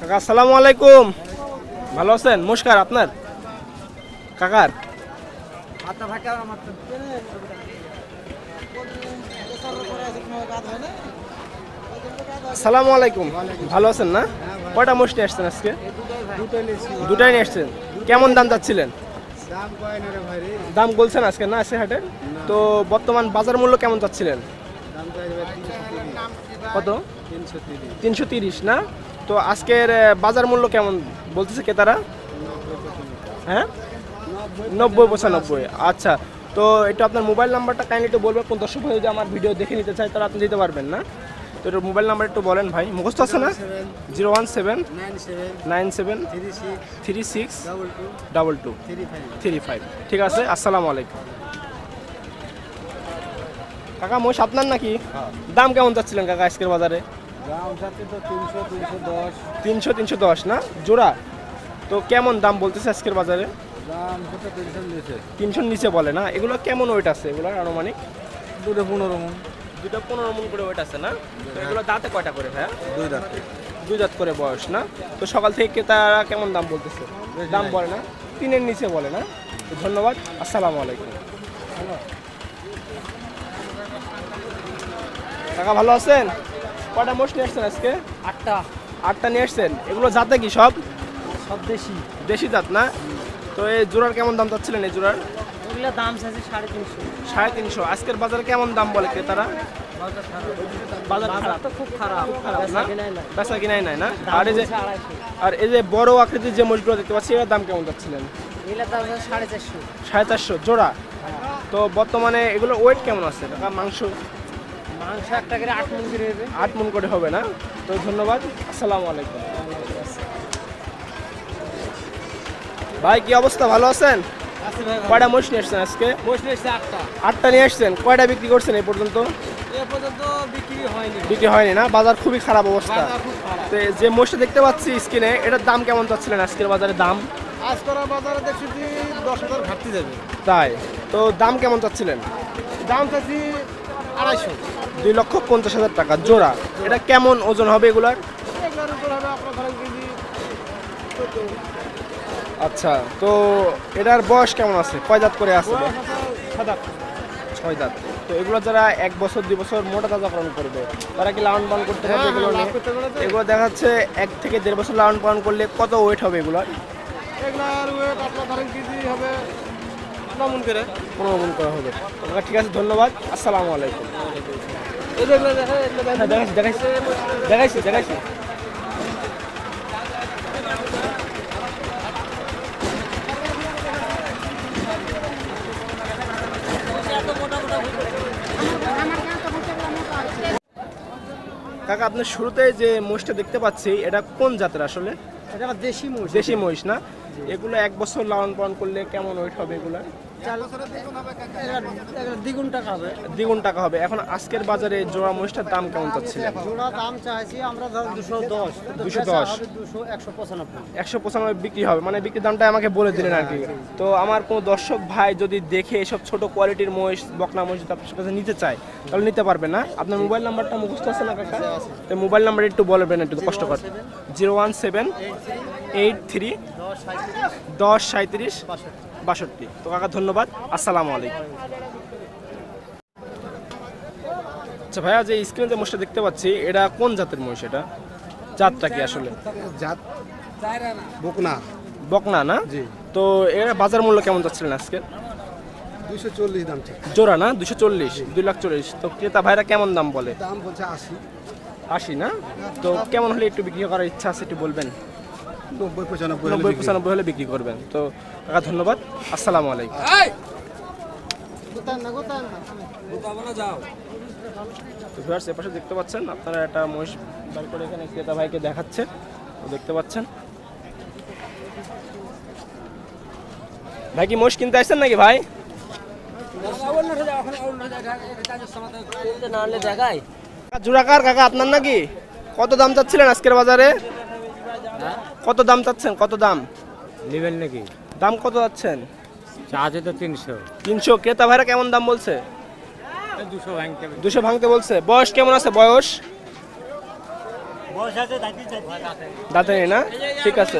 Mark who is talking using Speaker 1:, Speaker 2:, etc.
Speaker 1: কাকা, আসসালামু আলাইকুম। ভালো আছেন? নমস্কার আপনার? কাকার? আসসালামু আলাইকুম। ভালো আছেন না? কয়টা মোষ নিয়ে আসছেন আজকে? দুটাই নিয়ে আসছেন। কেমন দাম যাচ্ছিলেন?
Speaker 2: দাম
Speaker 1: বলছেন আজকে না আজকে হাটে তো বর্তমান বাজার মূল্য কেমন যাচ্ছিলেন? কত?
Speaker 2: তিনশো তিরিশ,
Speaker 1: না? তো আজকের বাজার মূল্য কেমন বলতেছে ক্রেতারা? হ্যাঁ? নব্বই পঁচানব্বই আচ্ছা তো এটা আপনার মোবাইল নাম্বারটা কাইন্ডলি একটু বলবেন। কোন দর্শক ভাই যদি আমার ভিডিও দেখে নিতে চায় তাহলে আপনি দিতে পারবেন না? তো এটা মোবাইল নাম্বার একটু বলেন ভাই। মুখস্থ আছে না? Zero one seven
Speaker 2: nine seven three six double two three five.
Speaker 1: ঠিক আছে আসসালামু আলাইকুম। কাকা মোষ আপনার নাকি? দাম কেমন চাচ্ছিলেন কাকা আজকের বাজারে?
Speaker 2: তিনশো তিনশো দশ।
Speaker 1: না? জোড়া? তো কেমন দাম বলতেছে আজকের বাজারে? তিনশোর নিচে। বলে না? এগুলো কেমন ওয়েট আছে? এগুলো আনুমানিক?
Speaker 2: দুটো পনেরো মন।
Speaker 1: দুটো পনেরো মন করে ওয়েট আছে না? তো এগুলো দাঁতে কয়টা করে ভাইয়া?
Speaker 2: দুই রাত্রে
Speaker 1: দুই দাঁত করে বয়স না? তো সকাল থেকে ক্রেতারা কেমন দাম বলতেছে? দাম বলে না? তিনের নিচে বলে না? ধন্যবাদ। আসসালামু আলাইকুম। কাকা ভালো আছেন? কটা মোষ নিয়ে আসছেন আজকে?
Speaker 3: আটটা।
Speaker 1: আটটা নিয়ে আসছেন। এগুলো জাতে কি সব?
Speaker 3: সব দেশি।
Speaker 1: দেশি জাত না? তো এই জোড়ার কেমন দাম চাচ্ছিলেন এই জোড়ার?
Speaker 3: ওগুলো দাম চাইছে সাড়ে তিনশো।
Speaker 1: সাড়ে তিনশো। আজকের বাজারে কেমন দাম বলে ক্রেতারা
Speaker 3: বাজার খারাপ।
Speaker 1: বাজার
Speaker 3: বাজার
Speaker 1: খারাপ।
Speaker 3: তো খুব খারাপ।
Speaker 1: খারাপ
Speaker 3: বেচা কেনাই
Speaker 1: কিনাই নাই না? আর এই যে আর এই যে বড় আকৃতির যে মোষগুলো দেখতে পাচ্ছি এর দাম কেমন যাচ্ছিলেন
Speaker 3: এগুলোর দাম সাড়ে চারশো।
Speaker 1: সাড়ে চারশো জোড়া? তো বর্তমানে এগুলো ওয়েট কেমন আছে? মাংস?
Speaker 3: মাংস একটা করে আট মন করে হবে
Speaker 1: আট মন করে হবে না? তো ধন্যবাদ আসসালামু আলাইকুম। ভাই কি অবস্থা? ভালো আছেন? কয়টা মোষ নিয়ে আসছেন আজকে?
Speaker 3: আটটা।
Speaker 1: আটটা নিয়ে আসছেন। কয়টা বিক্রি করছেন এই পর্যন্ত?
Speaker 3: বিক্রি হয়নি।
Speaker 1: না? বাজার খুবই খারাপ অবস্থা। তো যে মোষটা দেখতে পাচ্ছি স্ক্রিনে এটার দাম কেমন চাচ্ছিলেন আজকের বাজারে? দাম?
Speaker 2: আজ বাজারে দেখছি দশ হাজার ঘাটতি যাবে।
Speaker 1: তাই। তো দাম কেমন চাচ্ছিলেন?
Speaker 2: দাম চাচ্ছি আড়াইশো।
Speaker 1: দুই লক্ষ পঞ্চাশ হাজার টাকা জোড়া। এটা কেমন ওজন হবে এগুলার? আচ্ছা তো এটার বয়স কেমন আছে? কয় দাঁত করে আছে? ছয় দাঁত। তো এগুলো যারা এক বছর দুই বছর মোটা তাজাকরণ করবে তারা কি লালন পালন করতে পারবে
Speaker 2: হ্যাঁ,
Speaker 1: এগুলো
Speaker 2: তো।
Speaker 1: এগুলো দেখা যাচ্ছে এক থেকে দেড় বছর লালন পালন করলে কত ওয়েট হবে এগুলোর?
Speaker 2: এগুলার ওয়েট আপনার ধরেন কেজি হবে নমন করে।
Speaker 1: পনেরো মন করা হবে। আপনার ঠিক আছে ধন্যবাদ। আসসালামু আলাইকুম। হ্যাঁ দেখাইছি দেখাইছি। দেখাইছি দেখাইছি। কাকা আপনার শুরুতে যে মহিষটা দেখতে পাচ্ছি এটা কোন জাতের আসলে?
Speaker 3: দেশি মোষ
Speaker 1: দেশি মহিষ না? এগুলো এক বছর লালন পালন করলে কেমন ওয়েট হবে এগুলো
Speaker 3: দ্বিগুণ টাকা হবে।
Speaker 1: দ্বিগুণ টাকা হবে। এখন আজকের বাজারে জোড়া মহিষটার দাম কেমন চাচ্ছিলেন?
Speaker 3: জোড়া দাম চাইছি আমরা ধর দুশো দশ।
Speaker 1: দুশো দশ।
Speaker 3: দুশো। একশো পঁচানব্বই।
Speaker 1: একশো পঁচানব্বই বিক্রি হবে। মানে বিক্রির দামটা আমাকে বলে দিলেন আর কি। তো আমার কোনো দর্শক ভাই যদি দেখে এসব ছোট কোয়ালিটির মহিষ বকনা মহিষ আপনার কাছে নিতে চায় তাহলে নিতে পারবে না। আপনার মোবাইল নাম্বারটা মুখস্থ আছে না কাকা? তো মোবাইল নাম্বার একটু বলবেন একটু কষ্ট করে। Zero one seven eight three
Speaker 3: দশ সাঁত্রিশ বাষট্টি।
Speaker 1: তো কাকা ধন্যবাদ। আসসালামু আলাইকুম। আচ্ছা ভাইয়া যে স্ক্রিনে যে মহিষটা দেখতে পাচ্ছি এটা কোন জাতের মহিষ এটা? জাতটা কি আসলে?
Speaker 2: জাত বকনা।
Speaker 1: বকনা না?
Speaker 2: জি।
Speaker 1: তো এর বাজার মূল্য কেমন যাচ্ছিলেন আজকে?
Speaker 2: দুইশো চল্লিশ দাম
Speaker 1: জোড়া না? দুশো চল্লিশ দুই লাখ চল্লিশ। তো ক্রেতা ভাইরা কেমন দাম বলে?
Speaker 2: দাম বলছে আশি।
Speaker 1: আশি না? তো কেমন হলে একটু বিক্রি করার ইচ্ছা আছে একটু বলবেন?
Speaker 2: নব্বই পঁচানব্বই হলে
Speaker 1: নব্বই
Speaker 2: বিক্রি।
Speaker 1: হলে বিক্রি করবেন। তো কাকা ধন্যবাদ। আসসালামু আলাইকুম। তো ভিউয়ার্স এপাশে দেখতে পাচ্ছেন আপনারা একটা মহিষ বার করে এখানে ক্রেতা ভাইকে দেখাচ্ছে। তো দেখতে পাচ্ছেন। ভাই কি মহিষ কিনতে আসছেন নাকি ভাই?
Speaker 3: না
Speaker 1: জোড়াকার কাকা আপনার নাকি? কত দাম চাচ্ছিলেন আজকের বাজারে? কত দাম চাচ্ছেন? কত দাম?
Speaker 3: নেবেন নাকি?
Speaker 1: দাম কত যাচ্ছেন?
Speaker 3: চাচ্ছে তো তিনশো।
Speaker 1: তিনশো। ক্রেতা ভাইরা কেমন দাম বলছে?
Speaker 3: দুশো ভাঙতে
Speaker 1: দুশো ভাঙতে বলছে। বয়স কেমন আছে? বয়স?
Speaker 4: দাঁতে না? ঠিক আছে।